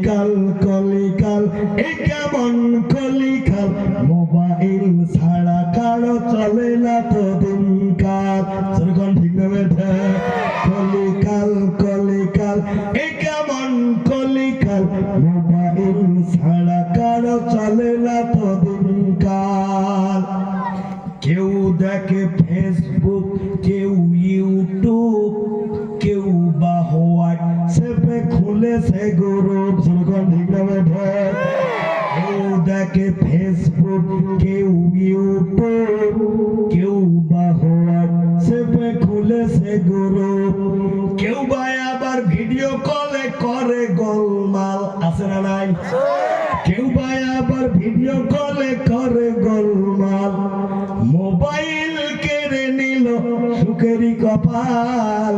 কলিকাল কলিকাল, এ কেমন কলিকাল? মোবাইল ছাড়া কারও চলে না তো দিনকাল। যেরকম ঠিক না বেঠে। কলিকাল কলিকাল, এ কেমন কলিকাল? মোবাইল ছাড়া কারও চলে না তো দিনকাল। কেউ দেখে ফেসবুক, কেউ ইউটিউব, কেউ বা হোয়াটসঅ্যাপে খুলেছে গ্রুপ ভিডিও কলে করে গোলমাল আছে নাই কেউ বা আবার ভিডিও কলে করে গোলমাল মোবাইল কেড়ে নিল সুখেরই কপাল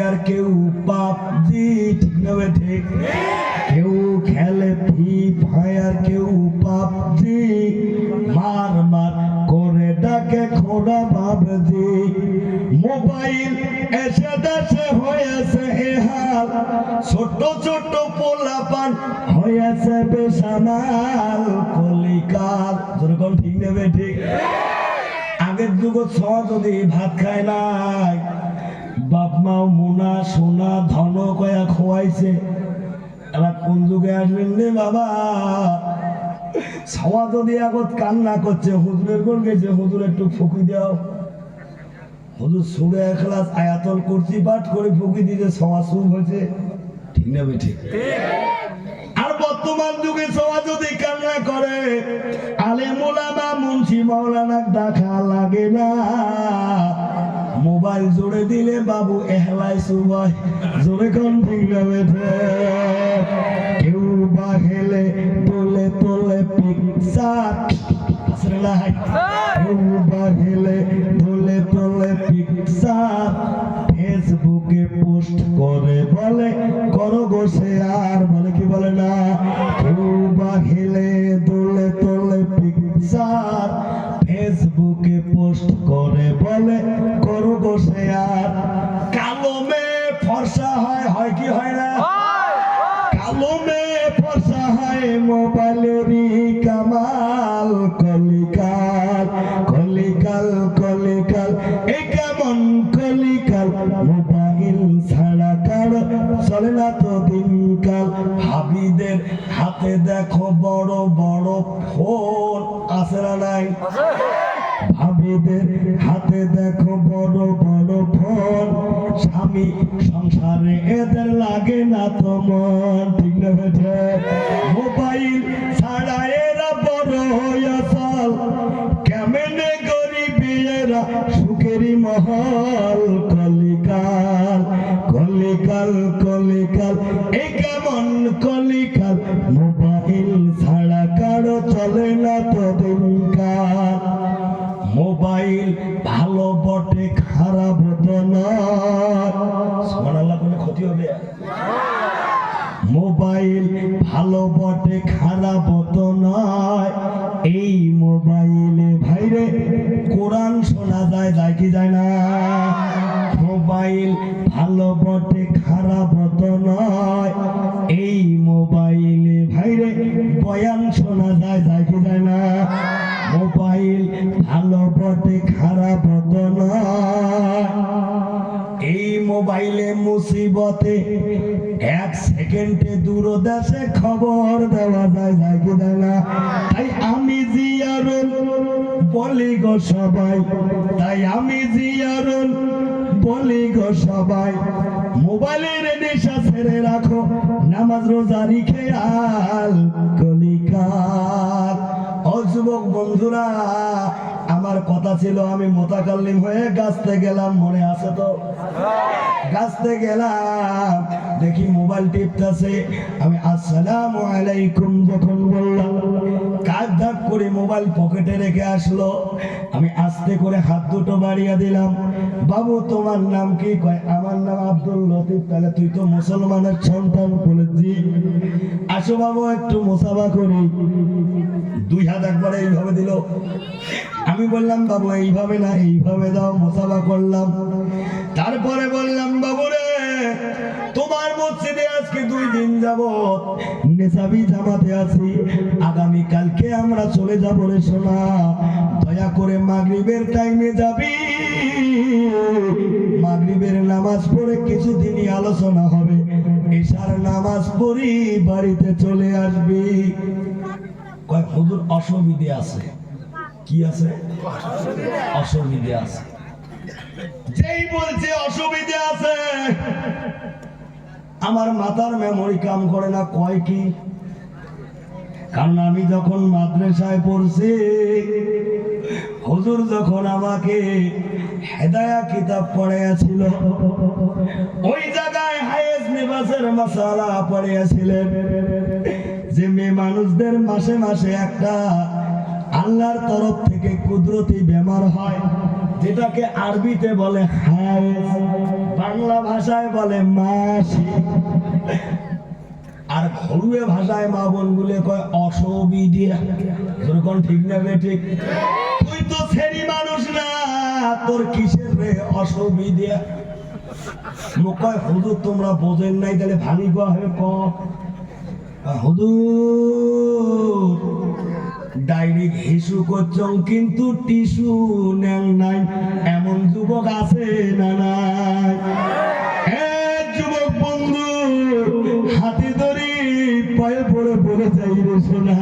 ফায়ার কেউ পাবজি ঠিক না ঠিক। কেউ খেলে ফ্রি ফায়ার কেউ পাবজি মার মার করে ডাকে খোড়া বাবজি। মোবাইল এসে দেশে হয়েছে এ হাল। ছোট ছোট পোলাপান হয়েছে বেসামাল কলিকাল। যেরকম ঠিক নেবে ঠিক। আগের যুগ ছ যদি ভাত খায় নাই বাপ মা মোনা, সোনা, ধন কয়া খোয়াইছে। এবার কোন যুগে আসবেন রে বাবা? সওয়া যদি আগত কান্না করছে, হুজুরের কোন গেছে? হুজুর একটু ফুকি দাও। হুজুর সুরে এখলাস আয়াতল করছি পাঠ করে ফুকি দিতে সওয়া সুর হয়েছে। ঠিক না ঠিক? আর বর্তমান যুগে সওয়া যদি কান্না করে আলে মোলামা মুন্সি, মাওলানা, ডাকা লাগে না। মোবাইল জোরে দিলে বাবু এহলাই সুবাই জোরে কোন ঠিক কেউ বা হেলে গোসে কালো মেয়ে ফর্সা হয় হয় কি হয় না? কালো মেয়ে ফর্সা হয় মোবাইলেরই কামাল কলিকাল কলিকাল কলিকাল। এ কেমন কলিকাল? মোবাইল ছাড়া কারও চলে না তো দিনকাল। হাবিদের হাতে দেখো বড় বড় ফোন। আছে না নাই? ভাবিদের হাতে দেখো বড় বড় ফোন স্বামী সংসারে এদের লাগে না তো ঠিক না বেঠে? মোবাইল ছাড়া এরা বড় হইয়া চল কেমনে গরিবি এরা সুখেরই মহল। কলিকাল কলিকাল নয় এই মোবাইলে ভাইরে কোরআন শোনা যায় যায় কি যায় না? মোবাইল ভালো বটে, খারাপ তো নয়। এই মোবাইলে ভাইরে বয়ান শোনা যায় যায় কি যায় না? মোবাইল ভালো বটে, খারাপ তো নয়। মোবাইলে মুসিবতে এক সেকেন্ডে দূর দেশে খবর দেওয়া যায় যায় কি না? তাই আমি জিয়ারুল বলি গো সবাই, তাই আমি জিয়ারুল বলি গো সবাই। মোবাইলের নেশা ছেড়ে রাখো, নামাজ রোজারি খেয়াল কলিকাল ও যুবক বন্ধুরা আমার কথা ছিল, আমি মোতাকাল্লিম হয়ে গাছতে গেলাম, মনে আছে তো? গাছতে গেলাম, দেখি মোবাইল টিপতেছে। আমি, আসসালাম আলাইকুম, যখন বললাম কাজ করে মোবাইল পকেটে রেখে আসলো। আমি আস্তে করে হাত দুটো বাড়িয়ে দিলাম। বাবু, তোমার নাম কি? কয়, আমার নাম আব্দুল লতিফ। তাহলে তুই তো মুসলমানের সন্তান বলেছি। আসো বাবু, একটু মোসাফা করি। দুই হাত একবারে এইভাবে দিল। আমি বললাম, বাবু, এইভাবে না, এইভাবে দাও, মোসাফা করলাম। তারপরে বললাম, বাবু রে, তোমার মসজিদে আজকে দুই দিন যাব। নেশাবি জামাতে আছি। আগামী কালকে আমরা চলে যাব রে সোনা। দয়া করে মাগরিবের টাইমে যাবি। মাগরিবের নামাজ পড়ে কিছুদিনই আলোচনা হবে। এশার নামাজ পড়ি, বাড়িতে চলে আসবি। কয় হুজুর, অসুবিধে আছে। কি আছে? অসুবিধে আছে। যেই বলছে অসুবিধে আছে আমার মাথার মেমোরি কাম করে না কয় কি কারণ আমি যখন মাদ্রাসায় পড়ছি, হুজুর যখন আমাকে হেদায়া কিতাব পড়াইয়াছিল, ওই জায়গায় হায়েস নিবাসের মশালা পড়িয়াছিলেন যে মেয়ে মানুষদের মাসে মাসে একটা আল্লাহর তরফ থেকে কুদরতি বেমার হয়। যেটাকে আরবিতে বলে বাংলা ভাষায় বলে মাসি। আর ঘরুয়ে ভাষায় মা বোন বোনগুলো কয় অসুবিধা। যেরকম ঠিক না বে ঠিক? তুই তো ফেরি মানুষ না, তোর কিসের রে অসুবিধা? কয়, হুজুর, তোমরা বোঝেন নাই, তাহলে ভাঙি গা হয়ে ডাইরি হিসু করছং কিন্তু টিসু নেন নাই। এমন যুবক আছে না নাই? যুবক বন্ধু, হাতে ধরি পায়ে পড়ে পড়ে যাই রে সোনা।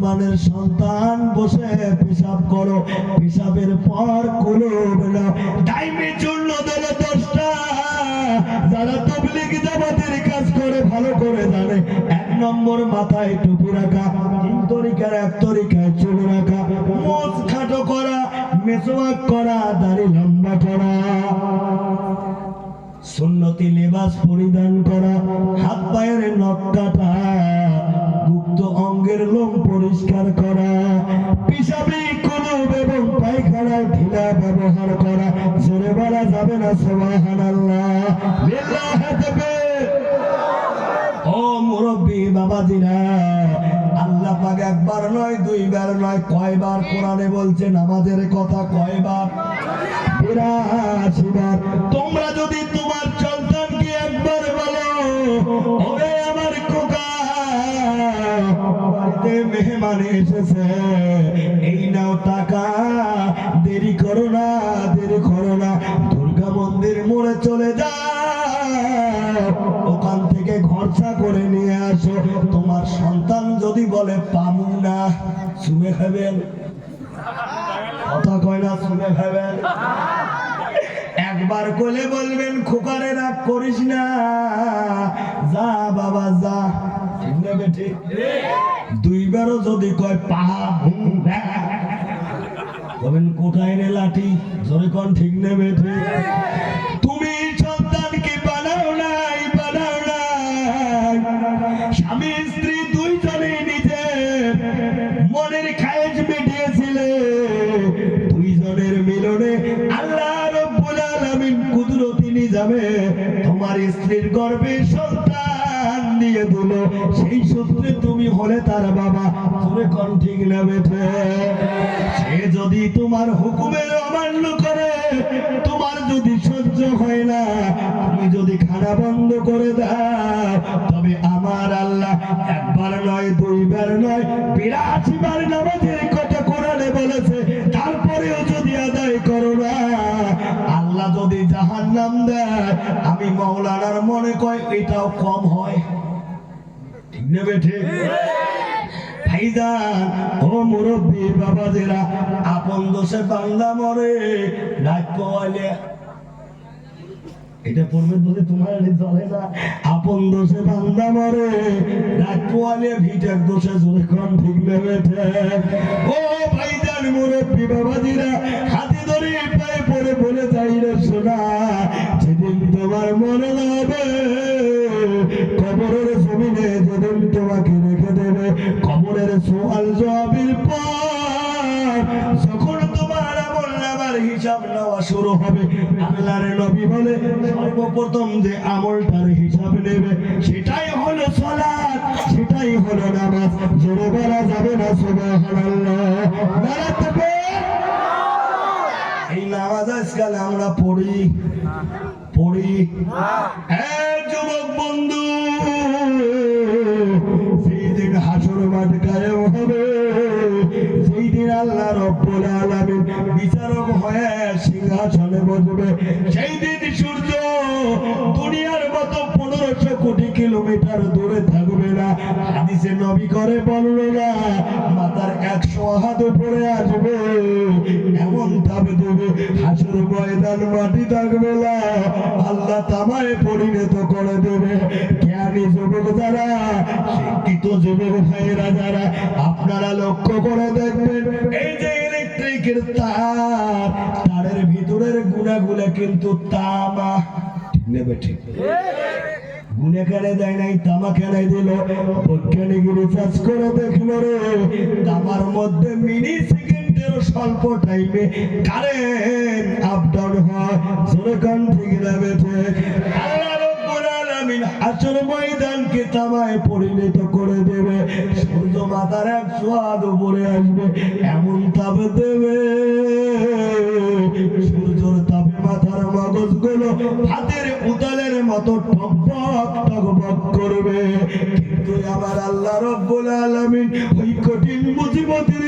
মুসলমানের সন্তান বসে পেশাব করো, পেশাবের পর করবে না। টাইমের জন্য দিল দশটা। যারা তবলিগ জামাতের কাজ করে, ভালো করে জানে। এক নম্বর মাথায় টুপি রাখা, তিন তরিকার, এক তরিকায় চুল রাখা। মোজ খাটো করা, মেসোয়াক করা, দাড়ি লম্বা করা। সুন্নতি লেবাস পরিধান করা, হাত পায়ের নখ কাটা। অঙ্গের লোম পরিষ্কার করা পিসাবি কুলুব এবং পায়খানায় ঢিলা ব্যবহার করা, জোরে বলা যাবে না, সুবহানাল্লাহ। ও মুরব্বী বাবাজিরা, আল্লাহ পাক একবার নয়, দুইবার নয়, কয়বার কোরআনে বলছে নামাজের কথা কয়বার? বিরাশিবার। তোমরা যদি তোমার বাড়িতে মেহমান এসেছে। এই নাও টাকা, দেরি করো না, দেরি করো না। দুর্গা মন্দির মোড়ে চলে যাও। ওখান থেকে খরচা করে নিয়ে আসো। তোমার সন্তান যদি বলে পামু না শুনে খাবেন। কথা কয় না শুনে খাবেন? একবার কোলে বলবেন খোকারে রাগ করিস না। যা বাবা, যা। ঠিক না বেঠি দুইবারও যদি কয় পাহা হ্যাঁ। কোথায় রে লাঠি? জোরে কোন, ঠিক না বেঠি তুমি সন্তানকে বানাও নাই বানাও নাই। স্বামী, স্ত্রী দুইজনে নিজে মনের খায়েজ মিটিয়েছিলে স্ত্রীর গর্ভে সন্তান দিয়ে দিল। সেই সূত্রে তুমি হলে তার বাবা। তুমি কোন ঠিক সে যদি তোমার হুকুমের অমান্য করে, তোমার যদি সহ্য হয় না, তুমি যদি খানা বন্ধ করে দাও, তবে আমার আল্লাহ একবার নয়, দুইবার নয় বিরাশি বার নামাজের দেয় আমি মৌলানার মনে কয়, এটাও কম হয়। নেবে ঠিক? আপন দোষে বান্দা মরে ভিটার দোষে ঠিক নেবেছে ও মুরব্বী বাবাজিরা, হাতে ধরে পায়ে পড়ে বলে যাই রে শোনা সেদিন তোমার মনে হবে, কবরের জমিনে যেদিন তোমাকে রেখে দেবে, কবরের সোয়াল জবাবের পর যখন তোমার আমলটার হিসাব নেবে, সেটাই হলো সালাত, সেটাই হলো নামাজ। জোরে যাবে না, সুবহানাল্লাহ। তাকবীর এই নামাজ আজকাল আমরা পড়ি। পড়ি। হ্যাঁ যুবক বন্ধু সেই দিন হাসর মাঠ কায়েম হবে। সেই দিন আল্লাহ রব্বুল আলামিন বিচারক হয়ে সিংহাসনে বসবে। সেই দিন সূর্য দুনিয়ার মতো পনেরোশো কোটি কিলোমিটার দূরে থাকবে না। হাদিসে নবী করে বলল না মাথার একশো হাত উপরে আসবে। ময়দান মাটি থাকবে না। আল্লাহ তামায় পরিণত করে দেবে। জ্ঞানী যুবক যারা, শিক্ষিত যুবক ভাইয়েরা যারা, আপনারা লক্ষ্য করে দেখবেন, এই যে ইলেকট্রিকের তার, তারের ভিতরের গুণাগুলো কিন্তু তামা। নেবে ঠিক গুনে কেনে দেয় নাই, তামা কেনে দিল। বৈজ্ঞানিক রিসার্চ করে দেখল রে, তামার মধ্যে মিনি সেকেন্ডের স্বল্প টাইমে কারেন্ট আপ ডাউন হয়, জোরে কান ঠিক সূর্য মাথার এক সোয়াদ হাতের উতালের মতো টকবক টকবক করবে। কিন্তু আমার আল্লাহ রব্বুল আলামিন ওই কঠিন মুসিবতের